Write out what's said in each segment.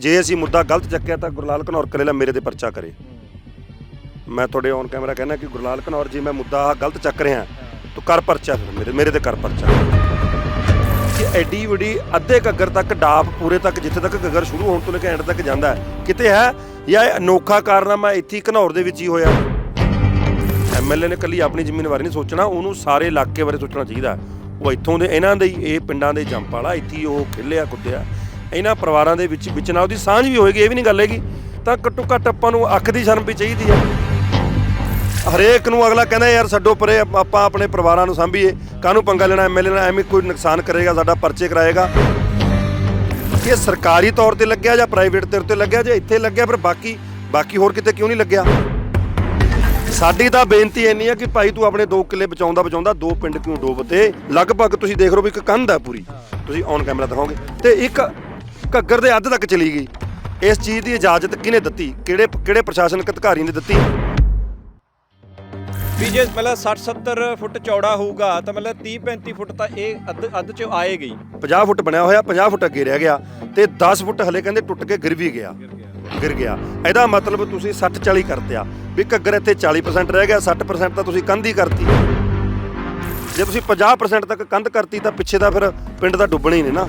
ਜੇ ਅਸੀਂ ਮੁੱਦਾ ਗਲਤ ਚੱਕਿਆ ਤਾਂ ਗੁਰਲਾਲ ਘਨੌਰ ਕਰੇਲਾ ਮੇਰੇ ਤੇ ਪਰਚਾ ਕਰੇ। ਮੈਂ ਤੁਹਾਡੇ ਔਨ ਕੈਮਰਾ ਕਹਿੰਦਾ ਕਿ ਗੁਰਲਾਲ ਘਨੌਰ ਜੀ, ਮੈਂ ਮੁੱਦਾ ਗਲਤ ਚੱਕ ਰਿਹਾ। ਤੂੰ ਕਰ ਪਰਚਾ ਫਿਰ, ਮੇਰੇ ਮੇਰੇ ਤੇ ਕਰ ਪਰਚਾ। ਕਿ ਐਡੀ ਵੱਡੀ ਅੱਧੇ ਘੱਗਰ ਤੱਕ ਡਾਪ ਪੂਰੇ ਤੱਕ ਜਿੱਥੇ ਤੱਕ ਘੱਗਰ ਸ਼ੁਰੂ ਹੋਣ ਤੋਂ ਲੈ ਕੇ ਐਂਡ ਤੱਕ ਜਾਂਦਾ ਕਿਤੇ ਹੈ ਜਾਂ ਇਹ ਅਨੋਖਾ ਕਾਰਨਾਮਾ ਇੱਥੇ ਘਨੌਰ ਦੇ ਵਿੱਚ ਹੀ ਹੋਇਆ। ਐਮਐਲਏ ਨੇ ਕੱਲੀ ਆਪਣੀ ਜ਼ਮੀਨ ਬਾਰੇ ਨਹੀਂ ਸੋਚਣਾ, ਉਹਨੂੰ ਸਾਰੇ ਇਲਾਕੇ ਬਾਰੇ ਸੋਚਣਾ ਚਾਹੀਦਾ। ਉਹ ਇੱਥੋਂ ਦੇ ਇਹਨਾਂ ਦੇ ਇਹ ਪਿੰਡਾਂ ਦੇ ਜੰਪ ਵਾਲਾ, ਇੱਥੇ ਉਹ ਖੇਲਿਆ, ਕੁੱਦਿਆ। ਇਹਨਾਂ ਪਰਿਵਾਰਾਂ ਦੇ ਵਿੱਚ ਵਿੱਚ ਨਾ ਉਹਦੀ ਸਾਂਝ ਵੀ ਹੋਏਗੀ, ਇਹ ਵੀ ਨਹੀਂ ਗੱਲ ਹੈਗੀ। ਤਾਂ ਘੱਟੋ ਘੱਟ ਆਪਾਂ ਨੂੰ ਅੱਖ ਦੀ ਸ਼ਰਮ ਵੀ ਚਾਹੀਦੀ ਹੈ। ਹਰੇਕ ਨੂੰ ਅਗਲਾ ਕਹਿੰਦਾ, ਯਾਰ ਛੱਡੋ ਪਰੇ, ਆਪਾਂ ਆਪਣੇ ਪਰਿਵਾਰਾਂ ਨੂੰ ਸਾਂਭੀਏ। ਕਾਹਨੂੰ ਪੰਗਾ ਲੈਣਾ ਐਮਐਲਏ ਨਾਲ ਐਵੇਂ ਕੋਈ ਨੁਕਸਾਨ ਕਰੇਗਾ, ਸਾਡਾ ਪਰਚੇ ਕਰਾਏਗਾ? ਇਹ ਸਰਕਾਰੀ ਤੌਰ ਤੇ ਲੱਗਿਆ ਜਾਂ ਪ੍ਰਾਈਵੇਟ ਤੌਰ ਤੇ ਲੱਗਿਆ ਜਾਂ ਇੱਥੇ ਲੱਗਿਆ ਪਰ ਬਾਕੀ ਬਾਕੀ ਹੋਰ ਕਿਤੇ ਕਿਉਂ ਨਹੀਂ ਲੱਗਿਆ? ਸਾਡੀ ਤਾਂ ਬੇਨਤੀ ਇੰਨੀ ਹੈ ਕਿ ਭਾਈ ਤੂੰ ਆਪਣੇ ਦੋ ਕਿੱਲੇ ਬਚਾਉਂਦਾ ਬਚਾਉਂਦਾ ਦੋ ਪਿੰਡ ਕਿਉਂ ਡੋਬਤੇ ਲਗਭਗ ਤੁਸੀਂ ਦੇਖ ਰਹੇ ਹੋ ਵੀ ਇੱਕ ਕੰਧ ਹੈ ਪੂਰੀ। ਤੁਸੀਂ ਔਨ ਕੈਮਰਾ ਦਿਖਾਓਗੇ। ਤੇ ਇੱਕ ਘੱਗਰ ਦੇ ਅੱਧ ਤੱਕ ਚਲੀ ਗਈ। ਇਸ ਚੀਜ਼ ਦੀ ਇਜਾਜ਼ਤ ਕਿਹਨੇ ਦਿੱਤੀ? ਕਿਹੜੇ ਕਿਹੜੇ ਪ੍ਰਸ਼ਾਸਨਿਕ ਅਧਿਕਾਰੀ ਨੇ ਦਿੱਤੀ? ਵੀ ਜੇ ਮਤਲਬ 60 70 ਫੁੱਟ ਚੌੜਾ ਹੋਊਗਾ ਤਾਂ ਮਤਲਬ 30 35 ਫੁੱਟ ਤਾਂ ਇਹ ਅੱਧ ਅੱਧ ਚ ਆਏਗੀ 50 ਫੁੱਟ ਬਣਿਆ ਹੋਇਆ 50 ਫੁੱਟ ਅੱਗੇ ਰਹਿ ਗਿਆ ਤੇ 10 ਫੁੱਟ ਹਲੇ ਕਹਿੰਦੇ ਟੁੱਟ ਕੇ ਗਿਰ ਵੀ ਗਿਆ। ਗਿਰ ਗਿਆ। ਇਹਦਾ ਮਤਲਬ ਤੁਸੀਂ 60 40 ਕਰਤੇ ਆ ਵੀ ਘੱਗਰ ਇੱਥੇ 40% ਰਹਿ ਗਿਆ 60% ਤਾਂ ਤੁਸੀਂ ਕੰਧ ਹੀ ਕਰਤੀ। ਜੇ ਤੁਸੀਂ 50% ਤੱਕ ਕੰਧ ਕਰਤੀ ਤਾਂ ਪਿੱਛੇ ਦਾ ਫਿਰ ਪਿੰਡ ਦਾ ਡੁੱਬਣਾ ਹੀ ਨੇ ਨਾ।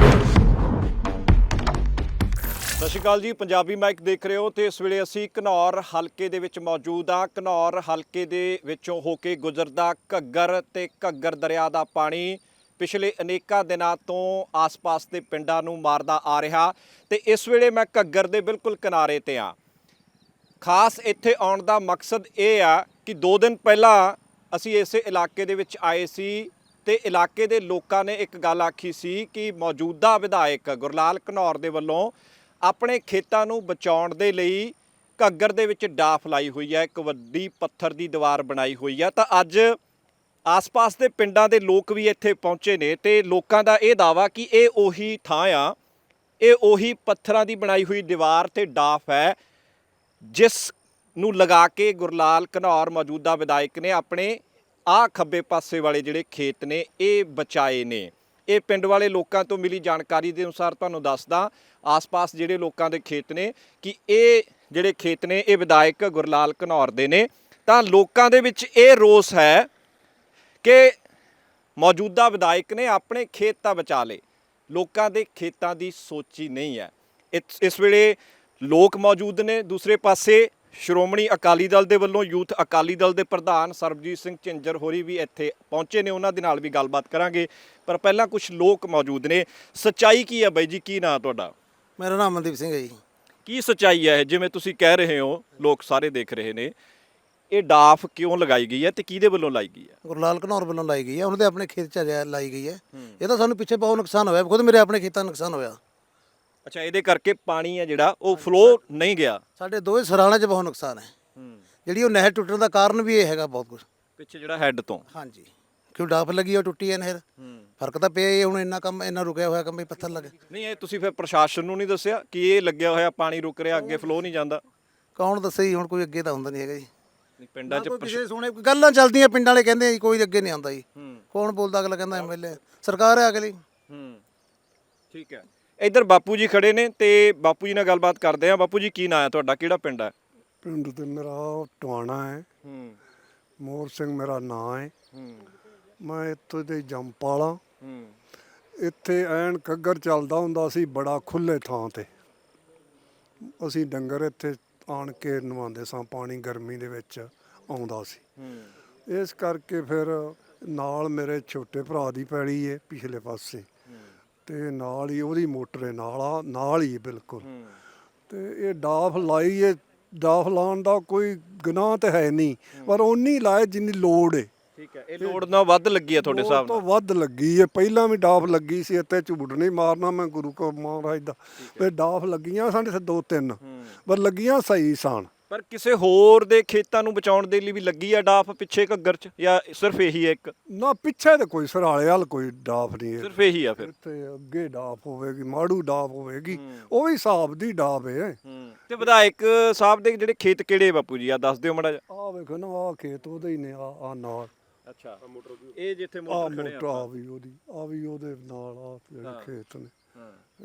ਸਤਿ ਸ਼੍ਰੀ ਅਕਾਲ ਜੀ, ਪੰਜਾਬੀ ਮਾਈਕ ਦੇਖ ਰਹੇ ਹੋ ਤੇ ਇਸ ਵੇਲੇ ਅਸੀਂ ਘਨੌਰ ਹਲਕੇ ਦੇ ਵਿੱਚ ਮੌਜੂਦ ਆ ਘਨੌਰ ਹਲਕੇ ਦੇ ਵਿੱਚੋਂ ਹੋ ਕੇ ਗੁਜ਼ਰਦਾ ਘੱਗਰ ਤੇ ਘੱਗਰ ਦਰਿਆ ਦਾ ਪਾਣੀ ਪਿਛਲੇ ਅਨੇਕਾਂ ਦਿਨਾਂ ਤੋਂ ਆਸ-ਪਾਸ ਦੇ ਪਿੰਡਾਂ ਨੂੰ ਮਾਰਦਾ ਆ ਰਿਹਾ ਤੇ ਇਸ ਵੇਲੇ ਮੈਂ ਘੱਗਰ ਦੇ ਬਿਲਕੁਲ ਕਿਨਾਰੇ ਤੇ ਆ ਖਾਸ ਇੱਥੇ ਆਉਣ ਦਾ ਮਕਸਦ ਇਹ ਆ ਕਿ 2 ਦਿਨ ਪਹਿਲਾਂ ਅਸੀਂ ਇਸੇ ਇਲਾਕੇ ਦੇ ਵਿੱਚ ਆਏ ਸੀ ਤੇ ਇਲਾਕੇ ਦੇ ਲੋਕਾਂ ਨੇ ਇੱਕ ਗੱਲ ਆਖੀ ਸੀ ਕਿ ਮੌਜੂਦਾ ਵਿਧਾਇਕ ਗੁਰਲਾਲ ਘਨੌਰ ਦੇ ਵੱਲੋਂ ਆਪਣੇ ਖੇਤਾਂ ਨੂੰ ਬਚਾਉਣ ਦੇ ਲਈ ਘੱਗਰ ਦੇ ਵਿੱਚ ਡਾਫ ਲਾਈ ਹੋਈ ਹੈ, ਇੱਕ ਵੱਡੀ ਪੱਥਰ ਦੀ ਦੀਵਾਰ ਬਣਾਈ ਹੋਈ ਹੈ। ਤਾਂ ਅੱਜ ਆਸ-ਪਾਸ ਦੇ ਪਿੰਡਾਂ ਦੇ ਲੋਕ ਵੀ ਇੱਥੇ ਪਹੁੰਚੇ ਨੇ ਤੇ ਲੋਕਾਂ ਦਾ ਇਹ ਦਾਵਾ ਕਿ ਇਹ ਉਹੀ ਥਾਂ ਆ, ਇਹ ਉਹੀ ਪੱਥਰਾਂ ਦੀ ਬਣਾਈ ਹੋਈ ਦੀਵਾਰ ਤੇ ਡਾਫ ਹੈ, ਜਿਸ ਨੂੰ ਲਗਾ ਕੇ ਗੁਰਲਾਲ ਘਨੌਰ ਮੌਜੂਦਾ ਵਿਧਾਇਕ ਨੇ ਆਪਣੇ ਆ ਖੱਬੇ ਪਾਸੇ ਵਾਲੇ ਜਿਹੜੇ ਖੇਤ ਨੇ, ਇਹ ਬਚਾਏ ਨੇ। ਇਹ ਪਿੰਡ ਵਾਲੇ ਲੋਕਾਂ ਤੋਂ ਮਿਲੀ ਜਾਣਕਾਰੀ ਦੇ ਅਨੁਸਾਰ ਤੁਹਾਨੂੰ ਦੱਸਦਾ, ਆਸ-ਪਾਸ ਜਿਹੜੇ ਲੋਕਾਂ ਦੇ ਖੇਤ ਨੇ ਕਿ ਇਹ ਜਿਹੜੇ ਖੇਤ ਨੇ, ਇਹ ਵਿਧਾਇਕ ਗੁਰਲਾਲ ਘਨੌਰ ਦੇ ਨੇ। ਤਾਂ ਲੋਕਾਂ ਦੇ ਵਿੱਚ ਇਹ ਰੋਸ ਹੈ ਕਿ ਮੌਜੂਦਾ ਵਿਧਾਇਕ ਨੇ ਆਪਣੇ ਖੇਤ ਤਾਂ ਬਚਾ ਲਏ, ਲੋਕਾਂ ਦੇ ਖੇਤਾਂ ਦੀ ਸੋਚੀ ਨਹੀਂ ਹੈ। ਇਸ ਇਸ ਵੇਲੇ ਲੋਕ ਮੌਜੂਦ ਨੇ, ਦੂਸਰੇ ਪਾਸੇ ਸ਼੍ਰੋਮਣੀ ਅਕਾਲੀ ਦਲ ਦੇ ਵੱਲੋਂ ਯੂਥ ਅਕਾਲੀ ਦਲ ਦੇ ਪ੍ਰਧਾਨ ਸਰਬਜੀਤ ਸਿੰਘ ਝਿੰਜਰ ਹੋਰੀ ਵੀ ਇੱਥੇ ਪਹੁੰਚੇ ਨੇ। ਉਹਨਾਂ ਦੇ ਨਾਲ ਵੀ ਗੱਲਬਾਤ ਕਰਾਂਗੇ। ਪਰ ਪਹਿਲਾਂ ਕੁਝ ਲੋਕ ਮੌਜੂਦ ਨੇ। ਸੱਚਾਈ ਕੀ ਹੈ ਬਾਈ ਜੀ? ਕੀ ਨਾਂ ਤੁਹਾਡਾ? ਮੇਰਾ ਨਾਮ ਮਨਦੀਪ ਸਿੰਘ ਹੈ ਜੀ। ਕੀ ਸੱਚਾਈ ਹੈ? ਜਿਵੇਂ ਤੁਸੀਂ ਕਹਿ ਰਹੇ ਹੋ ਲੋਕ ਸਾਰੇ ਦੇਖ ਰਹੇ ਨੇ। ਇਹ ਡਾਫ ਕਿਉਂ ਲਗਾਈ ਗਈ ਹੈ ਤੇ ਕਿਹਦੇ ਵੱਲੋਂ ਲਾਈ ਗਈ ਹੈ? ਗੁਰਲਾਲ ਘਨੌਰ ਵੱਲੋਂ ਲਾਈ ਗਈ ਹੈ। ਉਹਨਾਂ ਦੇ ਆਪਣੇ ਖੇਤ ਚ ਲਾਈ ਗਈ ਹੈ। ਇਹ ਤਾਂ ਸਾਨੂੰ ਪਿੱਛੇ ਬਹੁਤ ਨੁਕਸਾਨ ਹੋਇਆ। ਖੁਦ ਮੇਰੇ ਆਪਣੇ ਖੇਤਾਂ ਨੁਕਸਾਨ ਹੋਇਆ। ਅੱਛਾ ਇਹਦੇ ਕਰਕੇ ਪਾਣੀ ਹੈ ਜਿਹੜਾ ਉਹ ਫਲੋ ਨਹੀਂ ਗਿਆ। ਸਾਡੇ ਦੋਵੇਂ ਸਰਾਣਾ 'ਚ ਬਹੁਤ ਨੁਕਸਾਨ ਹੈ। ਜਿਹੜੀ ਉਹ ਨਹਿਰ ਟੁੱਟਣ ਦਾ ਕਾਰਨ ਵੀ ਇਹ ਹੈਗਾ ਬਹੁਤ ਕੁਝ ਪਿੱਛੇ ਜਿਹੜਾ ਹੈੱਡ ਤੋਂ। ਹਾਂਜੀ। ਕਿਉਂ ਡਾਫ ਲੱਗੀ ਉਹ ਟੁੱਟੀ ਹੈ ਨਹਿਰ? ਫ਼ਰਕ ਤਾਂ ਪਿਆ ਹੀ ਹੈ, ਹੁਣ ਇੰਨਾ ਕੰਮ ਇੰਨਾ ਰੁਕਿਆ ਹੋਇਆ ਕੰਮ ਵੀ ਪੱਥਰ ਲੱਗੇ। ਨਹੀਂ ਇਹ ਤੁਸੀਂ ਫਿਰ ਪ੍ਰਸ਼ਾਸਨ ਨੂੰ ਨਹੀਂ ਦੱਸਿਆ ਕਿ ਇਹ ਲੱਗਿਆ ਹੋਇਆ ਪਾਣੀ ਰੁਕ ਰਿਹਾ ਅੱਗੇ ਫਲੋ ਨਹੀਂ ਜਾਂਦਾ? ਕੌਣ ਦੱਸੇ ਜੀ ਹੁਣ ਕੋਈ ਅੱਗੇ ਤਾਂ ਹੁੰਦਾ ਨਹੀਂ ਹੈਗਾ ਜੀ। ਨਹੀਂ ਪਿੰਡਾਂ 'ਚ ਕੋਈ ਕਿਸੇ ਸੁਣੇ ਗੱਲਾਂ ਚੱਲਦੀਆਂ ਪਿੰਡਾਂ ਵਾਲੇ ਕਹਿੰਦੇ ਜੀ ਕੋਈ ਅੱਗੇ ਨਹੀਂ ਆਉਂਦਾ ਜੀ। ਕੌਣ ਬੋਲਦਾ ਅਗਲਾ ਕਹਿੰਦਾ ਐਮਐਲਏ ਸਰਕਾਰ ਹੈ ਅਗਲੀ। ਹੂੰ। ਠੀਕ ਹੈ। ਇੱਧਰ ਬਾਪੂ ਜੀ ਖੜੇ ਨੇ ਤੇ ਬਾਪੂ ਜੀ ਨਾਲ ਗੱਲਬਾਤ ਕਰਦੇ ਆ ਬਾਪੂ ਜੀ ਕੀ ਨਾਂ ਹੈ ਤੁਹਾਡਾ? ਕਿਹੜਾ ਪਿੰਡ ਹੈ? ਪਿੰਡ ਤੇ ਮੇਰਾ ਟਵਾਣਾ ਹੈ। ਹੂੰ। ਮੋਰ ਸਿੰਘ ਮੇਰਾ ਨਾਂ ਹੈ। ਹੂੰ। ਮੈਂ ਇੱਥੋਂ ਦੇ ਜੰਪਾਲਾ। ਹੂੰ। ਇੱਥੇ ਐਨ ਕੱਗਰ ਚੱਲਦਾ ਹੁੰਦਾ ਸੀ ਬੜਾ ਖੁੱਲੇ ਥਾਂ ਤੇ। ਅਸੀਂ ਡੰਗਰ ਇੱਥੇ ਆਣ ਕੇ ਨਵਾਉਂਦੇ ਸਾਂ ਪਾਣੀ ਗਰਮੀ ਦੇ ਵਿੱਚ ਆਉਂਦਾ ਸੀ। ਹੂੰ। ਇਸ ਕਰਕੇ ਫਿਰ ਨਾਲ ਮੇਰੇ ਛੋਟੇ ਭਰਾ ਦੀ ਪੈਲੀ ਹੈ ਪਿਛਲੇ ਪਾਸੇ। ਤੇ ਨਾਲ ਹੀ ਉਹਦੀ ਮੋਟਰ ਹੈ ਨਾਲ ਆ ਨਾਲ ਹੀ ਹੈ ਬਿਲਕੁਲ। ਹੂੰ। ਤੇ ਇਹ ਡਾਫ ਲਾਈ ਏ ਡਾਫ ਲਾਉਣ ਦਾ ਕੋਈ ਗੁਨਾਹ ਤਾਂ ਹੈ ਨਹੀਂ ਪਰ ਓਨੀ ਲਾਏ ਜਿੰਨੀ ਲੋੜ ਏ। ਠੀਕ ਹੈ ਇਹ ਲੋੜ ਨਾਲ ਵੱਧ ਲੱਗੀ ਹੈ ਤੁਹਾਡੇ ਹਿਸਾਬ ਤੋਂ ਨਾਲ? ਵੱਧ ਲੱਗੀ ਏ ਪਹਿਲਾਂ ਵੀ ਡਾਫ ਲੱਗੀ ਸੀ ਇੱਥੇ ਝੂਠ ਨਹੀਂ ਮਾਰਨਾ ਮੈਂ ਗੁਰੂ ਕੋ ਮਹਾਰਾਜ ਦਾ। ਤੇ ਡਾਫ ਲੱਗੀਆਂ ਸਾਡੇ ਦੋ ਤਿੰਨ ਪਰ ਲੱਗੀਆਂ ਸਹੀ ਸਨ। ਪਰ ਕਿਸੇ ਹੋਰ ਦੇ ਖੇਤਾਂ ਨੂੰ ਬਚਾਉਣ ਦੇ ਲਈ ਵੀ ਲੱਗੀ ਆ ਡਾਫ ਪਿੱਛੇ ਘੱਗਰ 'ਚ ਜਾਂ ਸਿਰਫ ਇਹੀ ਹੈ ਇੱਕ? ਨਾ ਪਿੱਛੇ ਤੇ ਕੋਈ ਸਰਾਲੇ ਵਾਲ ਕੋਈ ਡਾਫ ਨਹੀਂ ਹੈ। ਸਿਰਫ ਇਹੀ ਆ ਫਿਰ? ਇੱਥੇ ਅੱਗੇ ਡਾਫ ਹੋਵੇਗੀ ਮਾੜੂ ਡਾਫ ਹੋਵੇਗੀ ਉਹ ਵੀ ਹਿਸਾਬ ਦੀ ਡਾਫ ਏ ਹੂੰ। ਤੇ ਵਿਧਾਇਕ ਸਾਹਿਬ ਦੇ ਜਿਹੜੇ ਖੇਤ ਕਿਹੜੇ ਬਾਪੂ ਜੀ? ਆ ਦੱਸ ਦਿਓ ਮੜਾ ਆ ਵੇਖੋ ਨਾ ਆ ਖੇਤ ਉਹਦੇ ਹੀ ਨੇ ਆ ਆ ਨਾਲ। ਅੱਛਾ। ਇਹ ਜਿੱਥੇ ਮੋਟਰ ਖੜੇ ਮੋਟਰ ਆ ਵੀ ਉਹਦੀ ਆ ਵੀ ਉਹਦੇ ਨਾਲ ਆ ਜਿਹੜੇ ਖੇਤ ਨੇ।